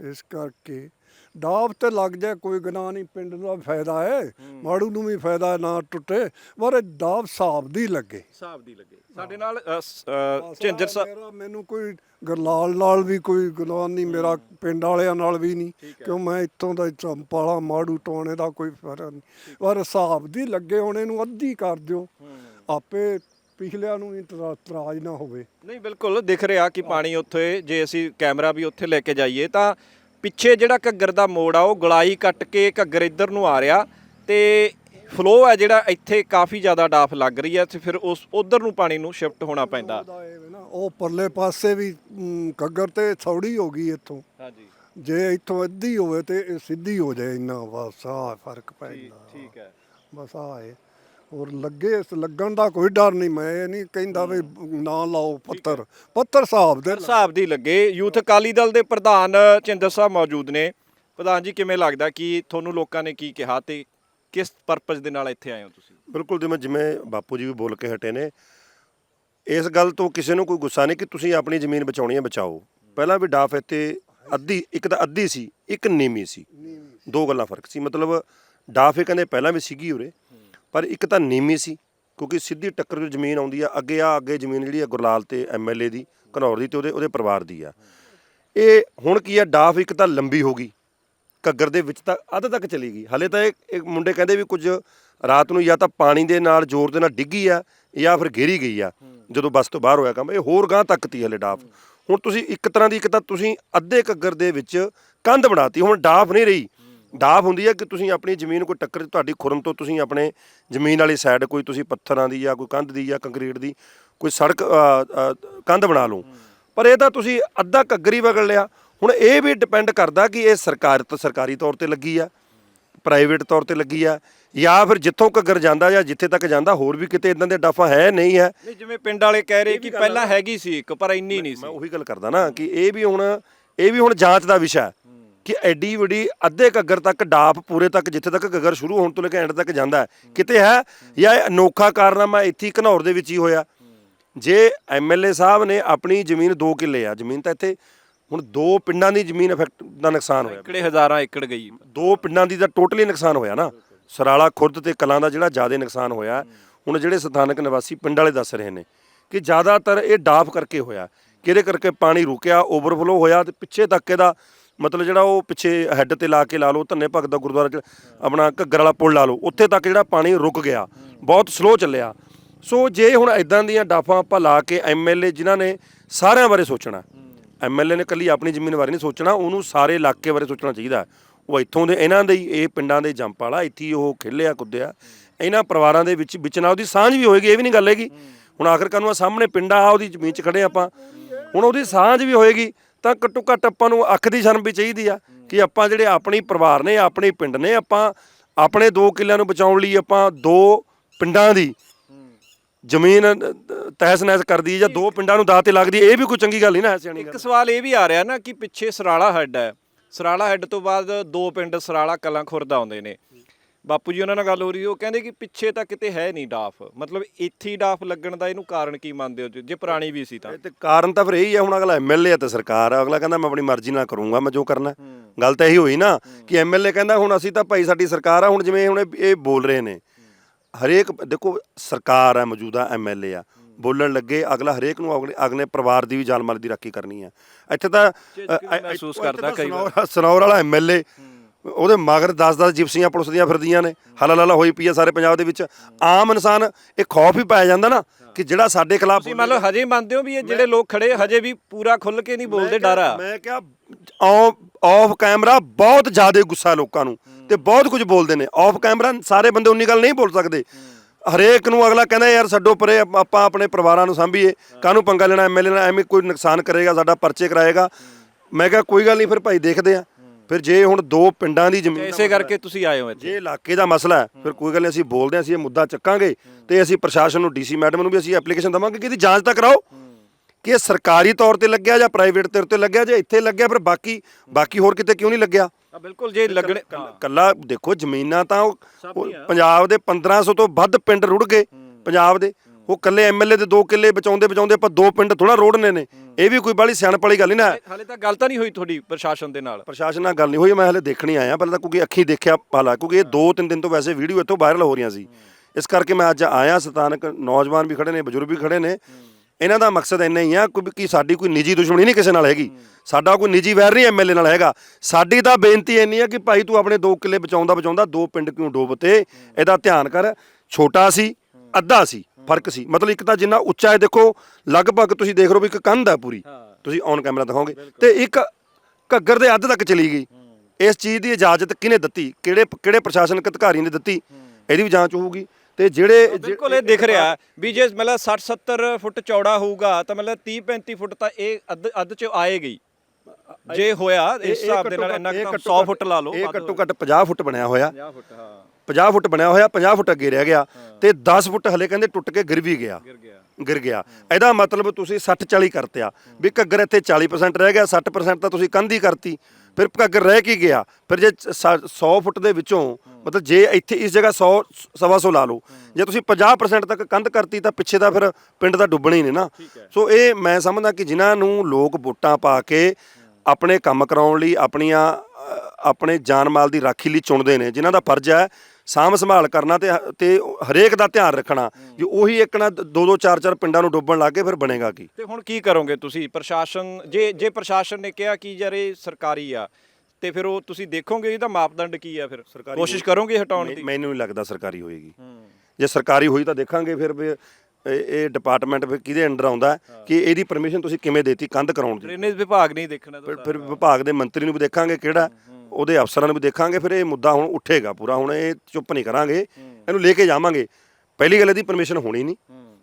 ਇਸ ਕਰਕੇ ਡਾਬ ਤੇ ਲੱਗ ਜਾਏ ਕੋਈ ਗੁਨਾਹ ਨਹੀਂ ਪਿੰਡ ਦਾ ਫਾਇਦਾ ਹੈ ਮਾੜੂ ਨੂੰ ਵੀ ਫਾਇਦਾ ਹੈ, ਨਾ ਟੁੱਟੇ ਪਰ ਇਹ ਡਾਬ ਹਿਸਾਬ ਦੀ ਲੱਗੇ। ਹਿਸਾਬ ਦੀ ਲੱਗੇ। ਸਾਡੇ ਨਾਲ ਅ, ਸ- ਅ, ਝਿੰਜਰ ਸਾਹਿਬ ਮੇਰਾ ਮੈਨੂੰ ਕੋਈ ਗਰਲਾਲ ਨਾਲ ਵੀ ਕੋਈ ਗੁਨਾਹ ਨਹੀਂ ਮੇਰਾ ਪਿੰਡ ਵਾਲਿਆਂ ਨਾਲ ਵੀ ਨਹੀਂ ਕਿਉਂ ਮੈਂ ਇੱਥੋਂ ਦਾ ਚੰਪਾਲਾ ਮਾੜੂ ਟੋਣੇ ਦਾ ਕੋਈ ਫ਼ਰਕ ਨਹੀਂ। ਪਰ ਹਿਸਾਬ ਦੀ ਲੱਗੇ ਹੁਣ ਇਹਨੂੰ ਅੱਧੀ ਕਰ ਦਿਓ। ਆਪੇ ਪਿਛਲਿਆਂ ਨੂੰ ਇਤਰਾਜ਼ ਨਾ ਹੋਵੇ। ਨਹੀਂ ਬਿਲਕੁਲ ਦਿਖ ਰਿਹਾ ਕਿ ਪਾਣੀ ਉੱਥੇ ਜੇ ਅਸੀਂ ਕੈਮਰਾ ਵੀ ਉੱਥੇ ਲੈ ਕੇ ਜਾਈਏ ਤਾਂ ਪਿੱਛੇ ਜਿਹੜਾ ਘੱਗਰ ਦਾ ਮੋੜ ਆ ਉਹ ਗੁਲਾਈ ਕੱਟ ਕੇ ਘੱਗਰ ਇੱਧਰ ਨੂੰ ਆ ਰਿਹਾ ਤੇ ਫਲੋ ਹੈ ਜਿਹੜਾ ਇੱਥੇ ਕਾਫੀ ਜ਼ਿਆਦਾ ਡਾਫ ਲੱਗ ਰਹੀ ਹੈ ਤੇ ਫਿਰ ਉਸ ਉਧਰ ਨੂੰ ਪਾਣੀ ਨੂੰ ਸ਼ਿਫਟ ਹੋਣਾ ਪੈਂਦਾ। ਉਹ ਪਰਲੇ ਪਾਸੇ ਵੀ ਘੱਗਰ ਤੇ ਥੌੜੀ ਹੋ ਗਈ ਇੱਥੋਂ। ਹਾਂਜੀ। ਜੇ ਇੱਥੋਂ ਅੱਧੀ ਹੋਵੇ ਤੇ ਸਿੱਧੀ ਹੋ ਜਾਏ ਇੰਨਾ ਬਸ ਆ ਫ਼ਰਕ ਪੈਂਦਾ। ਠੀਕ ਹੈ। ਬਸ ਆ ਹੈ ਹੋਰ ਲੱਗੇ ਇਸ ਲੱਗਣ ਦਾ ਕੋਈ ਡਰ ਨਹੀਂ ਮੈਂ ਇਹ ਨਹੀਂ ਕਹਿੰਦਾ ਵੀ ਨਾ ਲਾਓ ਪੱਥਰ ਪੱਥਰ ਹਿਸਾਬ ਦੇ ਹਿਸਾਬ ਦੀ ਲੱਗੇ। ਯੂਥ ਅਕਾਲੀ ਦਲ ਦੇ ਪ੍ਰਧਾਨ ਚਿੰਦਰ ਸਾਹਿਬ ਮੌਜੂਦ ਨੇ। ਪ੍ਰਧਾਨ ਜੀ ਕਿਵੇਂ ਲੱਗਦਾ ਕਿ ਤੁਹਾਨੂੰ ਲੋਕਾਂ ਨੇ ਕੀ ਕਿਹਾ ਤੇ ਕਿਸ ਪਰਪਸ ਦੇ ਨਾਲ ਇੱਥੇ ਆਏ ਹੋ ਤੁਸੀਂ? ਬਿਲਕੁਲ ਜਿਵੇਂ ਜਿਵੇਂ ਬਾਪੂ ਜੀ ਵੀ ਬੋਲ ਕੇ ਹਟੇ ਨੇ ਇਸ ਗੱਲ ਤੋਂ ਕਿਸੇ ਨੂੰ ਕੋਈ ਗੁੱਸਾ ਨਹੀਂ ਕਿ ਤੁਸੀਂ ਆਪਣੀ ਜ਼ਮੀਨ ਬਚਾਉਣੀ ਹੈ ਬਚਾਓ। ਪਹਿਲਾਂ ਵੀ ਡਾਫ ਇੱਥੇ ਅੱਧੀ ਇੱਕ ਤਾਂ ਅੱਧੀ ਸੀ ਇੱਕ ਨੀਵੀਂ ਸੀ। ਦੋ ਗੱਲਾਂ ਫ਼ਰਕ ਸੀ। ਮਤਲਬ ਡਾਫ ਇਹ ਕਹਿੰਦੇ ਪਹਿਲਾਂ ਵੀ ਸੀਗੀ ਉਰੇ। ਪਰ ਇੱਕ ਤਾਂ ਨੀਮੀ ਸੀ, ਕਿਉਂਕਿ ਸਿੱਧੀ ਟੱਕਰ ਜੋ ਜ਼ਮੀਨ ਆਉਂਦੀ ਆ, ਅੱਗੇ ਆ, ਅੱਗੇ ਜ਼ਮੀਨ ਜਿਹੜੀ ਆ ਗੁਰਲਾਲ ਤੇ ਐਮਐਲਏ ਦੀ, ਘਨੌਰ ਦੀ ਤੇ ਉਹਦੇ ਉਹਦੇ ਪਰਿਵਾਰ ਦੀ ਆ। ਇਹ ਹੁਣ ਕੀ ਆ, ਡਾਫ ਇੱਕ ਤਾਂ ਲੰਬੀ ਹੋ ਗਈ, ਘੱਗਰ ਦੇ ਵਿੱਚ ਤਾਂ ਅੱਧ ਤੱਕ ਚਲੀ ਗਈ। ਹਲੇ ਤਾਂ ਇਹ ਇਹ ਮੁੰਡੇ ਕਹਿੰਦੇ ਵੀ ਕੁਝ ਰਾਤ ਨੂੰ ਜਾਂ ਤਾਂ ਪਾਣੀ ਦੇ ਨਾਲ ਜ਼ੋਰ ਦੇ ਨਾਲ ਡਿੱਗੀ ਆ, ਜਾਂ ਫਿਰ ਘੇਰੀ ਗਈ ਆ, ਜਦੋਂ ਬੱਸ ਤੋਂ ਬਾਹਰ ਹੋਇਆ ਕੰਮ। ਇਹ ਹੋਰ ਗਾਂ ਤੱਕ ਤੀ ਹਲੇ ਡਾਫ। ਹੁਣ ਤੁਸੀਂ ਇੱਕ ਤਰ੍ਹਾਂ ਦੀ ਇੱਕ ਤਾਂ ਤੁਸੀਂ ਅੱਧੇ ਘੱਗਰ ਦੇ ਵਿੱਚ ਕੰਧ ਬਣਾਤੀ, ਹੁਣ ਡਾਫ ਨਹੀਂ ਰਹੀ। ਡਾਫ ਹੁੰਦੀ ਹੈ ਕਿ ਤੁਸੀਂ ਆਪਣੀ ਜ਼ਮੀਨ ਕੋਈ ਟੱਕਰ ਤੁਹਾਡੀ ਖੁਰਮ ਤੋਂ ਤੁਸੀਂ ਆਪਣੇ ਜ਼ਮੀਨ ਵਾਲੀ ਸਾਈਡ ਕੋਈ ਤੁਸੀਂ ਪੱਥਰਾਂ ਦੀ ਜਾਂ ਕੋਈ ਕੰਧ ਦੀ ਜਾਂ ਕੰਕਰੀਟ ਦੀ ਕੋਈ ਸੜਕ ਅ, ਅ, ਕੰਧ ਬਣਾ ਲਓ। ਪਰ ਇਹ ਤਾਂ ਤੁਸੀਂ ਅੱਧਾ ਘੱਗਰ ਵਗੜ ਲਿਆ। ਹੁਣ ਇਹ ਵੀ ਡਿਪੈਂਡ ਕਰਦਾ ਕਿ ਇਹ ਸਰਕਾਰ ਤੋਂ ਸਰਕਾਰੀ ਤੌਰ ਤੇ ਲੱਗੀ ਆ ਪ੍ਰਾਈਵੇਟ ਤੌਰ ਤੇ ਲੱਗੀ ਆ ਜਾਂ ਫਿਰ ਜਿੱਥੋਂ ਘੱਗਰ ਜਾਂਦਾ ਜਾਂ ਜਿੱਥੇ ਤੱਕ ਜਾਂਦਾ ਹੋਰ ਵੀ ਕਿਤੇ ਇਦਾਂ ਦੇ ਡਾਫਾ ਹੈ ਨਹੀਂ ਹੈ। ਨਹੀਂ ਜਿਵੇਂ ਪਿੰਡ ਵਾਲੇ ਕਹਿ ਰਹੇ ਕਿ ਪਹਿਲਾਂ ਹੈਗੀ ਸੀ ਇੱਕ ਪਰ ਇੰਨੀ ਨਹੀਂ ਮੈਂ ਸੀ। ਉਹੀ ਗੱਲ ਕਰਦਾ ਨਾ ਕਿ ਇਹ ਵੀ ਹੁਣ ਇਹ ਵੀ ਹੁਣ ਜਾਂਚ ਦਾ ਵਿਸ਼ਾ ਹੈ। ਕਿ ਐਡੀ ਵੱਡੀ ਅੱਧੇ ਘੱਗਰ ਤੱਕ ਡਾਫ ਪੂਰੇ ਤੱਕ ਜਿੱਥੇ ਤੱਕ ਘੱਗਰ ਸ਼ੁਰੂ ਹੋਣ ਤੋਂ ਲੈ ਕੇ ਐਂਡ ਤੱਕ ਜਾਂਦਾ ਹੈ। ਕਿਤੇ ਹੈ ਜਾਂ ਇਹ ਅਨੋਖਾ ਕਾਰਨਾਮਾ ਇੱਥੇ ਹੀ ਘਨੌਰ ਦੇ ਵਿੱਚ ਹੀ ਹੋਇਆ। ਜੇ ਐਮਐਲਏ ਸਾਹਿਬ ਨੇ ਆਪਣੀ ਜ਼ਮੀਨ 2 ਕਿੱਲੇ ਆ ਜ਼ਮੀਨ ਤਾਂ ਇੱਥੇ ਹੁਣ ਦੋ ਪਿੰਡਾਂ ਦੀ ਜ਼ਮੀਨ ਇਫੈਕਟ ਦਾ ਨੁਕਸਾਨ ਹੋਇਆ। ਏਕੜੇ ਹਜ਼ਾਰਾਂ ਏਕੜ ਗਈ। ਦੋ ਪਿੰਡਾਂ ਦੀ ਤਾਂ ਟੋਟਲੀ ਨੁਕਸਾਨ ਹੋਇਆ ਨਾ। ਸਰਾਲਾ ਖੁਰਦ ਤੇ ਕਲਾਂ ਦਾ ਜਿਹੜਾ ਜ਼ਿਆਦਾ ਨੁਕਸਾਨ ਹੋਇਆ। ਹੁਣ ਜਿਹੜੇ ਸਥਾਨਕ ਨਿਵਾਸੀ ਪਿੰਡ ਵਾਲੇ ਦੱਸ ਰਹੇ ਨੇ ਕਿ ਜ਼ਿਆਦਾਤਰ ਇਹ ਡਾਫ ਕਰਕੇ ਹੋਇਆ। ਕਿਹਦੇ ਕਰਕੇ ਪਾਣੀ ਰੁਕਿਆ ਓਵਰਫਲੋ ਹੋਇਆ ਤੇ ਪਿੱਛੇ ਤੱਕ ਇਹਦਾ ਮਤਲਬ ਜਿਹੜਾ ਉਹ ਪਿੱਛੇ ਹੈੱਡ ਤੇ ਲਾ ਕੇ ਲਾ ਲਓ, ਧੰਨੇ ਭਗਤ ਦਾ ਗੁਰਦੁਆਰਾ 'ਚ ਆਪਣਾ ਘੱਗਰ ਵਾਲਾ ਪੁਲ ਲਾ ਲਓ, ਉੱਥੇ ਤੱਕ ਜਿਹੜਾ ਪਾਣੀ ਰੁਕ ਗਿਆ, ਬਹੁਤ ਸਲੋ ਚੱਲਿਆ। ਸੋ ਜੇ ਹੁਣ ਇਦਾਂ ਦੀਆਂ ਡਾਫਾਂ ਆਪਾਂ ਲਾ ਕੇ ਐਮਐਲਏ ਜਿਨ੍ਹਾਂ ਨੇ ਸਾਰਿਆਂ ਬਾਰੇ ਸੋਚਣਾ ਐਮਐਲਏ ਨੇ ਕੱਲੀ ਆਪਣੀ ਜ਼ਮੀਨ ਬਾਰੇ ਨਹੀਂ ਸੋਚਣਾ, ਉਹਨੂੰ ਸਾਰੇ ਇਲਾਕੇ ਬਾਰੇ ਸੋਚਣਾ ਚਾਹੀਦਾ ਉਹ ਇੱਥੋਂ ਦੇ, ਇਹਨਾਂ ਦੇ ਹੀ, ਇਹ ਪਿੰਡਾਂ ਦੇ ਜੰਪ ਵਾਲਾ, ਇੱਥੇ ਹੀ ਉਹ ਖੇਲਿਆ, ਕੁੱਦਿਆ। ਇਹਨਾਂ ਪਰਿਵਾਰਾਂ ਦੇ ਵਿੱਚ ਵਿੱਚ ਨਾਲ ਉਹਦੀ ਸਾਂਝ ਵੀ ਹੋਏਗੀ, ਇਹ ਵੀ ਨਹੀਂ ਗੱਲ ਹੈਗੀ। ਹੁਣ ਆਖਰ ਨੂੰ ਆਹ ਸਾਹਮਣੇ ਪਿੰਡਾ ਆ, ਉਹਦੀ ਜ਼ਮੀਨ 'ਚ ਖੜੇ ਆਪਾਂ। ਹੁਣ ਉਹਦੀ ਸਾਂਝ ਵੀ ਹੋਏਗੀ। ਤਾਂ ਘੱਟੋ ਘੱਟ ਆਪਾਂ ਨੂੰ ਅੱਖ ਦੀ ਸ਼ਰਮ ਵੀ ਚਾਹੀਦੀ ਆ ਕਿ ਆਪਾਂ ਜਿਹੜੇ ਆਪਣੀ ਪਰਿਵਾਰ ਨੇ ਆਪਣੇ ਪਿੰਡ ਨੇ ਆਪਾਂ ਆਪਣੇ ਦੋ ਕਿੱਲਿਆਂ ਨੂੰ ਬਚਾਉਣ ਲਈ ਆਪਾਂ ਦੋ ਪਿੰਡਾਂ ਦੀ ਜ਼ਮੀਨ ਤਹਿਸ ਨਹਿਸ ਕਰਦੀ ਜਾਂ ਦੋ ਪਿੰਡਾਂ ਨੂੰ ਦਾਅ ਤੇ ਲੱਗਦੀ ਇਹ ਵੀ ਕੋਈ ਚੰਗੀ ਗੱਲ ਨਹੀਂ ਨਾ ਹੈ ਸਿਆਣੀ ਇੱਕ ਸਵਾਲ ਇਹ ਵੀ ਆ ਰਿਹਾ ਨਾ ਕਿ ਪਿੱਛੇ ਸਰਾਲਾ ਹੈੱਡ ਹੈ। ਸਰਾਲਾ ਹੈੱਡ ਤੋਂ ਬਾਅਦ ਦੋ ਪਿੰਡ ਸਰਾਲਾ ਕਲਾਂ ਖੁਰਦ ਆਉਂਦੇ ਨੇ। ਬਾਪੂ ਜੀ ਉਹਨਾਂ ਨਾਲ ਗੱਲ ਹੋ ਰਹੀ ਉਹ ਕਹਿੰਦੇ ਕਿ ਪਿੱਛੇ ਤਾਂ ਕਿਤੇ ਹੈ ਨਹੀਂ ਡਾਫ। ਮਤਲਬ ਇੱਥੇ ਹੀ ਡਾਫ ਲੱਗਣ ਦਾ ਇਹਨੂੰ ਕਾਰਨ ਕੀ ਮੰਨਦੇ ਹੋ ਜੇ ਪੁਰਾਣੀ ਵੀ ਸੀ ਤਾਂ। ਇਹ ਤੇ ਕਾਰਨ ਤਾਂ ਫਿਰ ਇਹੀ ਹੈ ਹੁਣ ਅਗਲਾ ਐਮਐਲਏ ਆ ਤੇ ਸਰਕਾਰ ਆ ਅਗਲਾ ਕਹਿੰਦਾ ਮੈਂ ਆਪਣੀ ਮਰਜ਼ੀ ਨਾਲ ਕਰੂੰਗਾ ਮੈਂ ਜੋ ਕਰਨਾ। ਗੱਲ ਤਾਂ ਇਹੀ ਹੋਈ ਨਾ ਕਿ ਐਮਐਲਏ ਕਹਿੰਦਾ ਹੁਣ ਅਸੀਂ ਤਾਂ ਭਾਈ ਸਾਡੀ ਸਰਕਾਰ ਆ ਹੁਣ ਜਿਵੇਂ ਹੁਣ ਇਹ- ਬੋਲ ਰਹੇ ਨੇ। ਹਰੇਕ ਦੇਖੋ ਸਰਕਾਰ ਹੈ ਮੌਜੂਦਾ ਐਮਐਲਏ ਆ। ਬੋਲਣ ਲੱਗੇ ਅਗਲਾ ਹਰੇਕ ਨੂੰ ਅਗਲੇ ਅਗਲੇ ਪਰਿਵਾਰ ਦੀ ਵੀ ਜਾਨ ਮਾਲ ਦੀ ਰਾਖੀ ਕਰਨੀ ਹੈ ਇੱਥੇ ਤਾਂ ਮਹਿਸੂਸ ਕਰਦਾ ਕਈ ਵਾਰ। ਸਨੌਰ ਵਾਲਾ ਐਮਐਲਏ ਉਹਦੇ ਮਗਰ 10-10 ਜਿਪਸੀਆਂ ਪੁਲਿਸ ਦੀਆਂ ਫਿਰਦੀਆਂ ਨੇ ਹਲਾਲਾ ਹੋਈ ਪਈ ਆ ਸਾਰੇ ਪੰਜਾਬ ਦੇ ਵਿੱਚ। ਆਮ ਇਨਸਾਨ ਇਹ ਖੌਫ ਹੀ ਪਾਇਆ ਜਾਂਦਾ ਨਾ ਕਿ ਜਿਹੜਾ ਸਾਡੇ ਖਿਲਾਫ ਤੁਸੀਂ ਮੰਨ ਲਓ ਹਜੇ ਮੰਨਦੇ ਹੋ ਵੀ ਇਹ ਜਿਹੜੇ ਲੋਕ ਖੜੇ ਹਜੇ ਵੀ ਪੂਰਾ ਖੁੱਲ ਕੇ ਨਹੀਂ ਬੋਲਦੇ ਡਰ ਆ। ਮੈਂ ਕਿਹਾ ਆਫ ਕੈਮਰਾ ਬਹੁਤ ਜ਼ਿਆਦਾ ਗੁੱਸਾ ਲੋਕਾਂ ਨੂੰ ਤੇ ਬਹੁਤ ਕੁਝ ਬੋਲਦੇ ਨੇ। ਆਫ ਕੈਮਰਾ ਸਾਰੇ ਬੰਦੇ ਉਨੀ ਗੱਲ ਨਹੀਂ ਬੋਲ ਸਕਦੇ। ਹਰੇਕ ਨੂੰ ਅਗਲਾ ਕਹਿੰਦਾ ਯਾਰ ਛੱਡੋ ਪਰੇ ਆਪ- ਆਪਾਂ ਆਪਣੇ ਪਰਿਵਾਰਾਂ ਨੂੰ ਸਾਂਭੀਏ। ਕਾਹਨੂੰ ਪੰਗਾ ਲੈਣਾ? ਐਮਐਲਏ ਨਾਲ ਐਵੇਂ ਕੋਈ ਨੁਕਸਾਨ ਕਰੇਗਾ ਸਾਡਾ ਪਰਚੇ ਕਰਾਏਗਾ। ਮੈਂ ਕਿਹਾ ਕੋਈ ਗੱਲ ਨਹੀਂ ਫਿਰ ਭਾਈ ਦੇਖਦੇ ਆ। ਫਿਰ ਜੇ ਹੁਣ ਦੋ ਪਿੰਡਾਂ ਦੀ ਜ਼ਮੀਨ ਇਸੇ ਕਰਕੇ ਤੁਸੀਂ ਆਏ ਹੋ ਇੱਥੇ। ਜੇ ਇਲਾਕੇ ਦਾ ਮਸਲਾ ਹੈ ਫਿਰ ਕੋਈ ਗੱਲ ਨਹੀਂ ਅਸੀਂ ਬੋਲਦੇ ਹਾਂ ਅਸੀਂ ਇਹ ਮੁੱਦਾ ਚੱਕਾਂਗੇ ਤੇ ਅਸੀਂ ਪ੍ਰਸ਼ਾਸਨ ਨੂੰ ਡੀਸੀ ਮੈਡਮ ਨੂੰ ਵੀ ਅਸੀਂ ਐਪਲੀਕੇਸ਼ਨ ਦਵਾਂਗੇ ਕਿ ਇਹਦੀ ਜਾਂਚ ਤਾਂ ਕਰਾਓ। ਕਿ ਇਹ ਸਰਕਾਰੀ ਤੌਰ ਤੇ ਲੱਗਿਆ ਜਾਂ ਪ੍ਰਾਈਵੇਟ ਤੌਰ ਤੇ ਲੱਗਿਆ ਜੇ ਇੱਥੇ ਲੱਗਿਆ ਫਿਰ ਬਾਕੀ ਬਾਕੀ ਹੋਰ ਕਿਤੇ ਕਿਉਂ ਨਹੀਂ ਲੱਗਿਆ? ਆ ਬਿਲਕੁਲ ਜੇ ਲੱਗਣੇ ਕੱਲਾ ਦੇਖੋ ਜ਼ਮੀਨਾਂ ਤਾਂ ਪੰਜਾਬ ਦੇ 1500 ਤੋਂ ਵੱਧ ਪਿੰਡ ਰੁੜ ਗਏ ਪੰਜਾਬ ਦੇ। ਉਹ ਕੱਲੇ ਐਮਐਲਏ ਦੇ 2 ਕਿੱਲੇ ਬਚਾਉਂਦੇ ਬਚਾਉਂਦੇ ਆਪਾਂ ਦੋ ਪਿੰਡ ਥੋੜਾ ਰੋੜਨੇ ਨੇ। ਇਹ ਵੀ ਕੋਈ ਬਾਲੀ ਸਿਆਣਪ ਵਾਲੀ ਗੱਲ ਨਹੀਂ ਨਾ। ਹਾਲੇ ਤਾਂ ਗੱਲ ਤਾਂ ਨਹੀਂ ਹੋਈ ਤੁਹਾਡੀ ਪ੍ਰਸ਼ਾਸਨ ਦੇ ਨਾਲ। ਪ੍ਰਸ਼ਾਸਨ ਨਾਲ ਗੱਲ ਨਹੀਂ ਹੋਈ ਮੈਂ ਹਲੇ ਦੇਖਣ ਹੀ ਆਇਆ। ਪਹਿਲਾਂ ਤਾਂ ਕਿਉਂਕਿ ਅੱਖੀਂ ਦੇਖਿਆ ਹਾਲਾ ਕਿਉਂਕਿ ਇਹ 2-3 ਦਿਨ ਤੋਂ ਵੈਸੇ ਵੀਡੀਓ ਇੱਥੋਂ ਵਾਇਰਲ ਹੋ ਰਹੀਆਂ ਸੀ। ਇਸ ਕਰਕੇ ਮੈਂ ਅੱਜ ਆਇਆ ਸਤਾਨਕ ਨੌਜਵਾਨ ਵੀ ਖੜੇ ਨੇ ਬਜ਼ੁਰਗ ਵੀ ਖੜੇ ਨੇ। ਇਹਨਾਂ ਦਾ ਮਕਸਦ ਇੰਨਾ ਹੀ ਆ ਕਿ ਸਾਡੀ ਕੋਈ ਨਿੱਜੀ ਦੁਸ਼ਮਣੀ ਨਹੀਂ ਕਿਸੇ ਨਾਲ ਹੈਗੀ। ਸਾਡਾ ਕੋਈ ਨਿੱਜੀ ਵੈਰ ਨਹੀਂ ਐਮਐਲਏ ਨਾਲ ਹੈਗਾ। ਸਾਡੀ ਤਾਂ ਬੇਨਤੀ ਇੰਨੀ ਆ ਕਿ ਭਾਈ ਤੂੰ ਆਪਣੇ ਦੋ ਕਿੱਲੇ ਬਚਾਉਂਦਾ ਬਚਾਉਂਦਾ ਦੋ ਪਿੰਡ ਕਿਉਂ ਡੋਬਤੇ ਇਹਦਾ ਧਿਆਨ ਕਰ। ਛੋਟਾ ਸੀ ਅੱਧਾ ਸੀ। ਫ਼ਰਕ ਸੀ। ਮਤਲਬ ਇੱਕ ਤਾਂ ਜਿੰਨਾ ਉੱਚਾ ਹੈ ਦੇਖੋ ਲਗਭਗ ਤੁਸੀਂ ਦੇਖ ਰਹੇ ਹੋ ਵੀ ਇੱਕ ਕੰਧ ਹੈ ਪੂਰੀ। ਤੁਸੀਂ ਔਨ ਕੈਮਰਾ ਦਿਖਾਓਗੇ। ਤੇ ਇੱਕ ਘੱਗਰ ਦੇ ਅੱਧ ਤੱਕ ਚਲੀ ਗਈ। ਇਸ ਚੀਜ਼ ਦੀ ਇਜਾਜ਼ਤ ਕਿਹਨੇ ਦਿੱਤੀ? ਕਿਹੜੇ ਕਿਹੜੇ ਪ੍ਰਸ਼ਾਸਨਿਕ ਅਧਿਕਾਰੀ ਨੇ ਦਿੱਤੀ? ਇਹਦੀ ਵੀ ਜਾਂਚ ਹੋਊਗੀ। ਤੇ ਜਿਹੜੇ ਬਿਲਕੁਲ ਇਹ ਦਿਖ ਰਿਹਾ ਵੀ ਜੇ ਮਤਲਬ 60 70 ਫੁੱਟ ਚੌੜਾ ਹੋਊਗਾ ਤਾਂ ਮਤਲਬ 30 35 ਫੁੱਟ ਤਾਂ ਇਹ ਅੱਧ ਅੱਧ ਚ ਆਏਗੀ ਜੇ ਹੋਇਆ ਇਸ ਹਿਸਾਬ ਦੇ ਨਾਲ ਇੰਨਾ ਕੁ ਤਾਂ 100 ਫੁੱਟ ਲਾ ਲਓ ਇਹ ਘੱਟੋ ਘੱਟ 50 ਫੁੱਟ ਬਣਿਆ ਹੋਇਆ। 50 ਫੁੱਟ ਹਾਂ। 50 ਫੁੱਟ ਬਣਿਆ ਹੋਇਆ 50 ਫੁੱਟ ਅੱਗੇ ਰਹਿ ਗਿਆ ਤੇ 10 ਫੁੱਟ ਹਲੇ ਕਹਿੰਦੇ ਟੁੱਟ ਕੇ ਗਿਰ ਵੀ ਗਿਆ। ਗਿਰ ਗਿਆ। ਗਿਰ ਗਿਆ। ਇਹਦਾ ਮਤਲਬ ਤੁਸੀਂ 60 40 ਕਰਤਿਆ। ਵੀ ਘੱਗਰ ਇੱਥੇ 40% ਰਹਿ ਗਿਆ 60% ਤਾਂ ਤੁਸੀਂ ਕੰਧ ਹੀ ਕਰਤੀ। ਫਿਰ ਘੱਗਰ ਰਹਿ ਕੀ ਗਿਆ? ਫਿਰ ਜੇ 100 ਫੁੱਟ ਦੇ ਵਿੱਚੋਂ ਮਤਲਬ ਜੇ ਇੱਥੇ ਇਸ ਜਗ੍ਹਾ 100 ਸਵਾ ਸੌ ਲਾ ਲਓ। ਜੇ ਤੁਸੀਂ 50% ਤੱਕ ਕੰਧ ਕਰਤੀ ਤਾਂ ਪਿੱਛੇ ਦਾ ਫਿਰ ਪਿੰਡ ਦਾ ਡੁੱਬਣਾ ਹੀ ਨੇ। ਨਾ ਸੋ ਇਹ ਮੈਂ ਸਮਝਦਾ ਕਿ ਜਿਨ੍ਹਾਂ ਨੂੰ ਲੋਕ ਵੋਟਾਂ ਪਾ ਕੇ ਆਪਣੇ ਕੰਮ ਕਰਾਉਣ ਲਈ ਆਪਣੀਆਂ ਆਪਣੇ ਜਾਨ ਮਾਲ ਦੀ ਰਾਖੀ ਲਈ ਚੁਣਦੇ ਨੇ ਜਿਨ੍ਹਾਂ ਦਾ ਫਰਜ਼ ਹੈ ਸਾਂਭ ਸੰਭਾਲ ਕਰਨਾ ਤੇ ਤੇ ਹਰੇਕ ਦਾ ਧਿਆਨ ਰੱਖਣਾ। ਜੇ ਉਹੀ ਇੱਕ ਨਾ ਦੋ ਦੋ ਚਾਰ ਚਾਰ ਪਿੰਡਾਂ ਨੂੰ ਡੁੱਬਣ ਲੱਗੇ ਫਿਰ ਬਣੇਗਾ ਕੀ? ਤੇ ਹੁਣ ਕੀ ਕਰੋਗੇ ਤੁਸੀਂ? ਪ੍ਰਸ਼ਾਸਨ ਜੇ ਜੇ ਪ੍ਰਸ਼ਾਸਨ ਨੇ ਕਿਹਾ ਕਿ ਯਾਰ ਇਹ ਸਰਕਾਰੀ ਆ ਤੇ ਫਿਰ ਉਹ ਤੁਸੀਂ ਦੇਖੋਗੇ ਇਹਦਾ ਮਾਪਦੰਡ ਕੀ ਆ ਫਿਰ? ਸਰਕਾਰੀ ਕੋਸ਼ਿਸ਼ ਕਰੋਗੇ ਹਟਾਉਣ ਦੀ? ਮੈਨੂੰ ਨਹੀਂ ਲੱਗਦਾ ਸਰਕਾਰੀ ਹੋਏਗੀ। ਜੇ ਸਰਕਾਰੀ ਹੋਈ ਤਾਂ ਦੇਖਾਂਗੇ ਫਿਰ ਵੀ ਇਹ ਇਹ ਡਿਪਾਰਟਮੈਂਟ ਫਿਰ ਕਿਹਦੇ ਅੰਡਰ ਆਉਂਦਾ ਕਿ ਇਹਦੀ ਪਰਮਿਸ਼ਨ ਤੁਸੀਂ ਕਿਵੇਂ ਦੇਤੀ ਕੰਧ ਕਰਾਉਣ ਦੀ? ਡਰੇਨੇਜ ਵਿਭਾਗ ਨਹੀਂ ਦੇਖਣਾ ਫਿਰ ਵਿਭਾਗ ਦੇ ਮੰਤਰੀ ਨੂੰ ਵੀ ਦੇਖਾਂਗੇ ਕਿਹੜਾ। ਉਹਦੇ ਅਫਸਰਾਂ ਨੂੰ ਵੀ ਦੇਖਾਂਗੇ ਫਿਰ ਇਹ ਮੁੱਦਾ ਹੁਣ ਉੱਠੇਗਾ ਪੂਰਾ ਹੁਣ ਇਹ ਚੁੱਪ ਨਹੀਂ ਕਰਾਂਗੇ ਇਹਨੂੰ ਲੈ ਕੇ ਜਾਵਾਂਗੇ। ਪਹਿਲੀ ਗੱਲ ਇਹਦੀ ਪਰਮਿਸ਼ਨ ਹੋਣੀ ਨਹੀਂ।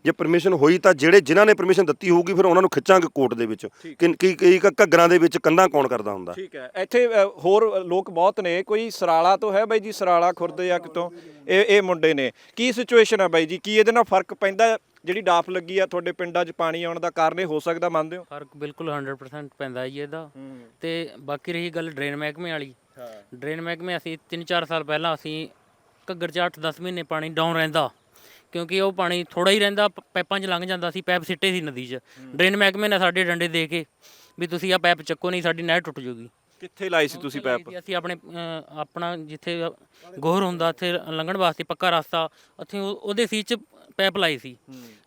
ਜੇ ਪਰਮਿਸ਼ਨ ਹੋਈ ਤਾਂ ਜਿਹੜੇ ਜਿਨ੍ਹਾਂ ਨੇ ਪਰਮਿਸ਼ਨ ਦਿੱਤੀ ਹੋਊਗੀ ਫਿਰ ਉਹਨਾਂ ਨੂੰ ਖਿੱਚਾਂਗੇ ਕੋਰਟ ਦੇ ਵਿੱਚ। ਕਿ ਕੀ ਕੀ ਘੱਗਰਾਂ ਦੇ ਵਿੱਚ ਕੰਧਾਂ ਕੌਣ ਕਰਦਾ ਹੁੰਦਾ? ਠੀਕ ਹੈ। ਇੱਥੇ ਹੋਰ ਲੋਕ ਬਹੁਤ ਨੇ ਕੋਈ ਸਰਾਲਾ ਤੋਂ ਹੈ ਬਾਈ ਜੀ ਸਰਾਲਾ ਖੁਰਦ ਜਾਂ ਕਿਤੋਂ? ਇਹ ਇਹ ਮੁੰਡੇ ਨੇ। ਕੀ ਸਿਚੁਏਸ਼ਨ ਹੈ ਬਾਈ ਜੀ? ਕੀ ਇਹਦੇ ਨਾਲ ਫ਼ਰਕ ਪੈਂਦਾ? ਜਿਹੜੀ ਡਾਫ ਲੱਗੀ ਆ ਤੁਹਾਡੇ ਪਿੰਡਾਂ 'ਚ ਪਾਣੀ ਆਉਣ ਦਾ ਕਾਰਨ ਇਹ ਹੋ ਸਕਦਾ ਮੰਨਦੇ ਹੋ? ਫ਼ਰਕ ਬਿਲਕੁਲ 100% ਪੈਂਦਾ ਜੀ ਇਹਦਾ। ਤੇ ਬਾਕੀ ਰਹੀ ਗੱਲ ਡਰੇਨ ਮਹਿਕਮੇ ਵਾਲੀ। ਡਰੇਨ ਮਹਿਕਮੇ ਅਸੀਂ 3-4 ਸਾਲ ਪਹਿਲਾਂ ਅਸੀਂ ਘੱਗਰ 'ਚ 8-10 ਮਹੀਨੇ ਪਾਣੀ ਡਾਊਨ ਰਹਿੰਦਾ। ਕਿਉਂਕਿ ਉਹ ਪਾਣੀ ਥੋੜਾ ਹੀ ਰਹਿੰਦਾ ਪ- 'ਚ ਲੰਘ ਜਾਂਦਾ ਸੀ ਪੈਪ ਸਿੱਟੇ ਸੀ ਨਦੀ 'ਚ। ਡਰੇਨ ਮਹਿਕਮੇ ਨੇ ਸਾਡੇ ਡੰਡੇ ਦੇ ਕੇ ਵੀ ਤੁਸੀਂ ਆ ਪੈਪ ਚੱਕੋ ਨਹੀਂ ਸਾਡੀ ਨਹਿਰ ਟੁੱਟ ਜੂਗੀ ਕਿੱਥੇ ਲਾਈ ਸੀ ਤੁਸੀਂ ਪੈਪ? ਜੀ, ਅਸੀਂ ਆਪਣੇ ਆਪਣਾ ਜਿੱਥੇ ਗੋਹਰ ਹੁੰਦਾ ਉੱਥੇ ਲੰਘਣ ਵਾਸਤੇ ਪੱਕਾ ਰਸਤਾ ਉੱਥੇ ਉਹ- ਉਹਦੇ ਸੀ ਚ ਪੈਪ ਲਾਈ ਸੀ।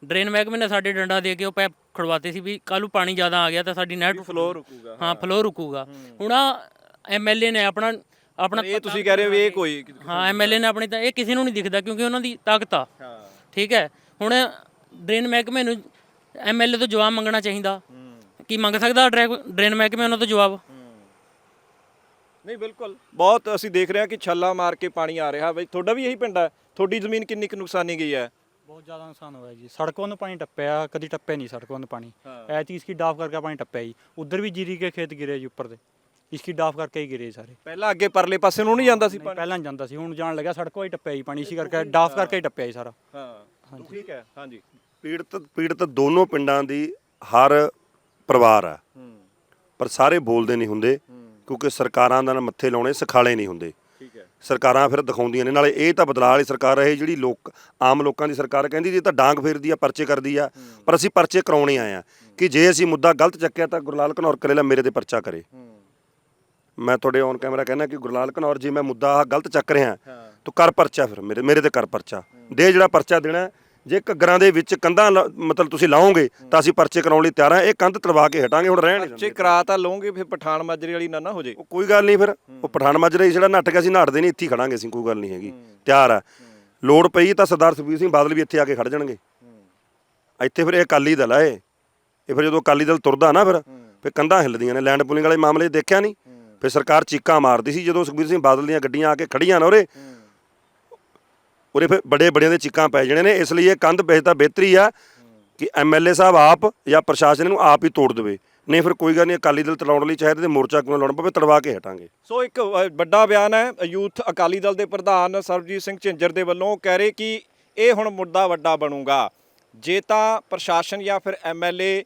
ਡਰੇਨ ਮਹਿਕਮੇ ਨੇ ਸਾਡੇ ਡੰਡਾ ਦੇ ਕੇ ਉਹ ਪੈਪ ਖੜਵਾਤੇ ਸੀ ਵੀ ਕੱਲ੍ਹ ਨੂੰ ਪਾਣੀ ਜ਼ਿਆਦਾ ਆ ਗਿਆ ਤਾਂ ਸਾਡੀ ਨਹਿਰ ਫਲੋ ਰੁਕੂਗਾ ਹਾਂ ਫਲੋ ਰੁਕੂਗਾ। ਹੁਣ ਆ ਐਮਐਲਏ ਨੇ ਆਪਣਾ ਆਪਣਾ ਇਹ ਤੁਸੀਂ ਕਹਿ ਰਹੇ ਹੋ ਵੀ ਇਹ ਕੋਈ ਹਾਂ ਐਮਐਲਏ ਨੇ ਆਪਣੀ ਤਾਂ ਇਹ ਕਿਸੇ ਨੂੰ ਨਹੀਂ ਦਿਖਦਾ ਕਿਉਂਕਿ ਉਹਨਾਂ ਦੀ ਤਾਕਤ ਆ। ਠੀਕ ਹੈ। ਹੁਣ ਡਰੇਨ ਮਹਿਕਮੇ ਨੂੰ ਐਮਐਲਏ ਤੋਂ ਜਵਾਬ ਮੰਗਣਾ ਚਾਹੀਦਾ। ਕੀ ਮੰਗ ਸਕਦਾ ਡਰੇਨ ਮਹਿਕਮੇ ਉਹਨਾਂ ਤੋਂ ਜਵਾਬ? ਨਹੀਂ ਬਿਲਕੁਲ। ਬਹੁਤ ਅਸੀਂ ਦੇਖ ਰਹੇ ਹਾਂ ਕਿ ਛੱਲਾ ਮਾਰ ਕੇ ਪਾਣੀ ਆ ਰਿਹਾ। ਬਈ ਤੁਹਾਡਾ ਵੀ ਇਹੀ ਪਿੰਡ ਹੈ। ਤੁਹਾਡੀ ਜ਼ਮੀਨ ਕਿੰਨੀ ਕੁ ਨੁਕਸਾਨੀ ਗਈ ਹੈ? ਬਹੁਤ ਜ਼ਿਆਦਾ ਨੁਕਸਾਨ ਹੋਇਆ ਜੀ। ਸੜਕਾਂ ਨੂੰ ਪਾਣੀ ਟੱਪਿਆ ਕਦੀ ਟੱਪਿਆ ਨਹੀਂ ਸੜਕਾਂ ਨੂੰ ਪਾਣੀ। ਐ ਚੀਜ਼ ਕੀ ਡਾਫ ਕਰਕੇ ਪਾਣੀ ਟੱਪਿਆ ਜੀ। ਉਧਰ ਵੀ ਜੀਰੀ ਕੇ ਖੇਤ ਗਿਰੇ ਜੀ ਉੱਪਰ ਦੇ। ਇਸ਼ਕੀ ਡਾਫ ਕਰਕੇ ਹੀ ਗਿਰੇ ਸਾਰੇ। ਪਹਿਲਾਂ ਅੱਗੇ ਪਰਲੇ ਪਾਸੇ ਨੂੰ ਨਹੀਂ ਜਾਂਦਾ ਸੀ ਪਾਣੀ? ਪਹਿਲਾਂ ਜਾਂਦਾ ਸੀ ਹੁਣ ਜਾਣ ਲੱਗਾ ਸੜਕੋਂ ਹੀ ਟੱਪਿਆ ਜੀ ਪਾਣੀ ਇਸ਼ਕੀ ਕਰਕੇ ਡਾਫ ਕਰਕੇ ਹੀ ਟੱਪਿਆ ਜੀ ਸਾਰਾ। ਹਾਂ ਠੀਕ ਹੈ? ਹਾਂਜੀ। ਪੀੜਤ ਪੀੜਤ ਦੋਨੋਂ ਪਿੰਡਾਂ ਦੀ ਹਰ ਪਰਿਵਾਰ ਆ ਪਰ ਸਾਰੇ ਬੋਲਦੇ ਨਹੀਂ ਹੁੰਦੇ ਕਿਉਂਕਿ ਸਰਕਾਰਾਂ ਦਾ ਮੱਥੇ ਲਾਉਣੇ ਸਿਖਾਲੇ ਨਹੀਂ ਹੁੰਦੇ। ਸਰਕਾਰਾਂ ਫਿਰ ਦਿਖਾਉਂਦੀਆਂ ਨੇ ਨਾਲੇ ਇਹ ਤਾਂ ਬਦਲਾਅ ਵਾਲੀ ਸਰਕਾਰ ਹੈ ਜਿਹੜੀ ਲੋਕ ਆਮ ਲੋਕਾਂ ਦੀ ਸਰਕਾਰ ਕਹਿੰਦੀ ਜੀ ਇਹ ਤਾਂ ਡਾਂਗ ਫੇਰਦੀ ਆ ਪਰਚੇ ਕਰਦੀ ਆ ਪਰ ਅਸੀਂ ਪਰਚੇ ਕਰਾਉਣੇ ਆਏ ਆ ਕਿ ਜੇ ਅਸੀਂ ਮੁੱਦਾ ਗਲਤ ਚੱਕਿਆ ਤਾਂ ਗੁਰਲਾਲ ਕਨੌਰ ਕਰੇਲਾ ਮੇਰੇ ਤੇ ਪਰਚਾ ਕਰੇ। ਮੈਂ ਤੁਹਾਡੇ ਔਨ ਕੈਮਰਾ ਕਹਿੰਦਾ ਕਿ ਗੁਰਲਾਲ ਘਨੌਰ ਜੀ ਮੈਂ ਮੁੱਦਾ ਆਹ ਗਲਤ ਚੱਕ ਰਿਹਾ। ਤੂੰ ਕਰ ਪਰਚਾ ਫਿਰ ਮੇਰੇ ਮੇਰੇ ਤੇ ਕਰ ਪਰਚਾ। ਦੇ ਜਿਹੜਾ ਪਰਚਾ ਦੇਣਾ। ਜੇ ਘੱਗਰਾਂ ਦੇ ਵਿੱਚ ਕੰਧਾਂ ਲਾ- ਮਤਲਬ ਤੁਸੀਂ ਲਾਓਗੇ ਤਾਂ ਅਸੀਂ ਪਰਚੇ ਕਰਾਉਣ ਲਈ ਤਿਆਰ ਹਾਂ। ਇਹ ਕੰਧ ਤੜਵਾ ਕੇ ਹਟਾਂਗੇ ਹੁਣ ਰਹਿਣ ਨਹੀਂ ਕਰਾ ਤਾਂ ਲਓਗੇ ਫਿਰ ਪਠਾਨ ਮਾਜਰੇ ਵਾਲੀ ਨਾ ਨਾ ਹੋ ਜੇ। ਉਹ ਕੋਈ ਗੱਲ ਨਹੀਂ ਫਿਰ ਉਹ ਪਠਾਨ ਮਾਜਰੇ ਜਿਹੜਾ ਨੱਟ ਗਿਆ ਸੀ ਨੱਟਦੇ ਨਹੀਂ ਇੱਥੇ ਹੀ ਖੜਾਂਗੇ ਅਸੀਂ ਕੋਈ ਗੱਲ ਨਹੀਂ ਹੈਗੀ। ਤਿਆਰ ਆ। ਲੋੜ ਪਈ ਤਾਂ ਸਰਦਾਰ ਸੁਖਬੀਰ ਸਿੰਘ ਬਾਦਲ ਵੀ ਇੱਥੇ ਆ ਕੇ ਖੜ ਜਾਣਗੇ। ਇੱਥੇ ਫਿਰ ਇਹ ਅਕਾਲੀ ਦਲ ਆ ਇਹ। ਇਹ ਫਿਰ ਜਦੋਂ ਅਕਾਲੀ ਦਲ ਤੁਰਦਾ ਨਾ ਫਿਰ ਫਿਰ ਕੰਧਾਂ ਹਿੱਲਦੀਆਂ ਨੇ। ਲੈਂਡ ਪੂਲਿੰਗ ਵਾਲੇ ਮਾਮਲੇ 'ਚ ਦੇਖਿਆ ਨਹੀਂ? ਫਿਰ ਸਰਕਾਰ ਚੀਕਾਂ ਮਾਰਦੀ ਸੀ ਜਦੋਂ ਸੁਖਬੀਰ ਸਿੰਘ ਬਾਦਲ ਦੀਆਂ ਗੱਡੀਆਂ ਆ ਕੇ ਖੜੀਆਂ ਨਾ ਉਰੇ। ਉਰੇ ਫਿਰ ਬੜੇ ਬੜਿਆਂ ਦੇ ਚੀਕਾਂ ਪੈ ਜਾਣੇ ਨੇ, ਇਸ ਲਈ ਇਹ ਕੰਧ ਵੈਸੇ ਤਾਂ ਬਿਹਤਰੀ ਆ ਕਿ ਐਮਐਲਏ ਸਾਹਿਬ ਆਪ ਜਾਂ ਪ੍ਰਸ਼ਾਸਨ ਨੂੰ ਆਪ ਹੀ ਤੋੜ ਦੇਵੇ। ਨਹੀਂ ਫਿਰ ਕੋਈ ਗੱਲ ਨਹੀਂ, ਅਕਾਲੀ ਦਲ ਤੜਾਉਣ ਲਈ ਚਾਹੇ ਤੇ ਮੋਰਚਾ ਕਿਉਂ ਲਾਉਣਾ ਪਵੇ, ਤੜਵਾ ਕੇ ਹਟਾਂਗੇ। ਸੋ ਇੱਕ ਵੱਡਾ ਬਿਆਨ ਹੈ, ਯੂਥ ਅਕਾਲੀ ਦਲ ਦੇ ਪ੍ਰਧਾਨ ਸਰਬਜੀਤ ਸਿੰਘ ਝਿੰਜਰ ਦੇ ਵੱਲੋਂ ਉਹ ਕਹਿ ਰਹੇ ਕਿ ਇਹ ਹੁਣ ਮੁੱਦਾ ਵੱਡਾ ਬਣੂਗਾ। ਜੇ ਤਾਂ ਪ੍ਰਸ਼ਾਸਨ ਜਾਂ ਫਿਰ ਐਮਐਲਏ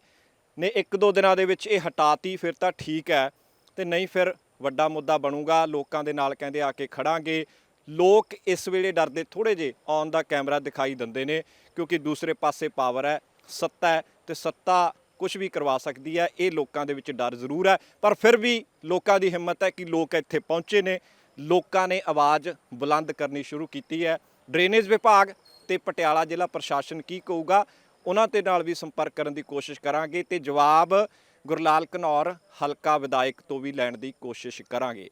ਨੇ ਇੱਕ ਦੋ ਦਿਨਾਂ ਦੇ ਵਿੱਚ ਇਹ ਹਟਾਤੀ, ਫਿਰ ਤਾਂ ਠੀਕ ਹੈ। ਤੇ ਨਹੀਂ ਫਿਰ ਵੱਡਾ ਮੁੱਦਾ ਬਣੂਗਾ। ਲੋਕਾਂ ਦੇ ਨਾਲ ਕਹਿੰਦੇ ਆ ਕੇ ਖੜਾਂਗੇ। ਲੋਕ ਇਸ ਵੇਲੇ ਡਰਦੇ ਥੋੜੇ ਜੇ ਔਨ ਦਾ ਕੈਮਰਾ ਦਿਖਾਈ ਦਿੰਦੇ ਨੇ, ਕਿਉਂਕਿ ਦੂਸਰੇ ਪਾਸੇ ਪਾਵਰ ਹੈ, ਸੱਤਾ ਹੈ ਤੇ ਸੱਤਾ ਕੁਝ ਵੀ ਕਰਵਾ ਸਕਦੀ ਹੈ, ਇਹ ਲੋਕਾਂ ਦੇ ਵਿੱਚ ਡਰ ਜ਼ਰੂਰ ਹੈ। ਪਰ ਫਿਰ ਵੀ ਲੋਕਾਂ ਦੀ ਹਿੰਮਤ ਹੈ ਕਿ ਲੋਕ ਇੱਥੇ ਪਹੁੰਚੇ ਨੇ। ਲੋਕਾਂ ਨੇ ਆਵਾਜ਼ ਬੁਲੰਦ ਕਰਨੀ ਸ਼ੁਰੂ ਕੀਤੀ ਹੈ। ਡਰੇਨੇਜ ਵਿਭਾਗ ਤੇ ਪਟਿਆਲਾ ਜ਼ਿਲ੍ਹਾ ਪ੍ਰਸ਼ਾਸਨ ਕੀ ਕਹੂਗਾ, ਉਹਨਾਂ ਦੇ ਨਾਲ ਵੀ ਸੰਪਰਕ ਕਰਨ ਦੀ ਕੋਸ਼ਿਸ਼ ਕਰਾਂਗੇ ਤੇ ਜਵਾਬ ਗੁਰਲਾਲ ਘਨੌਰ ਹਲਕਾ ਵਿਧਾਇਕ ਤੋਂ ਵੀ ਲੈਣ ਦੀ ਕੋਸ਼ਿਸ਼ ਕਰਾਂਗੇ।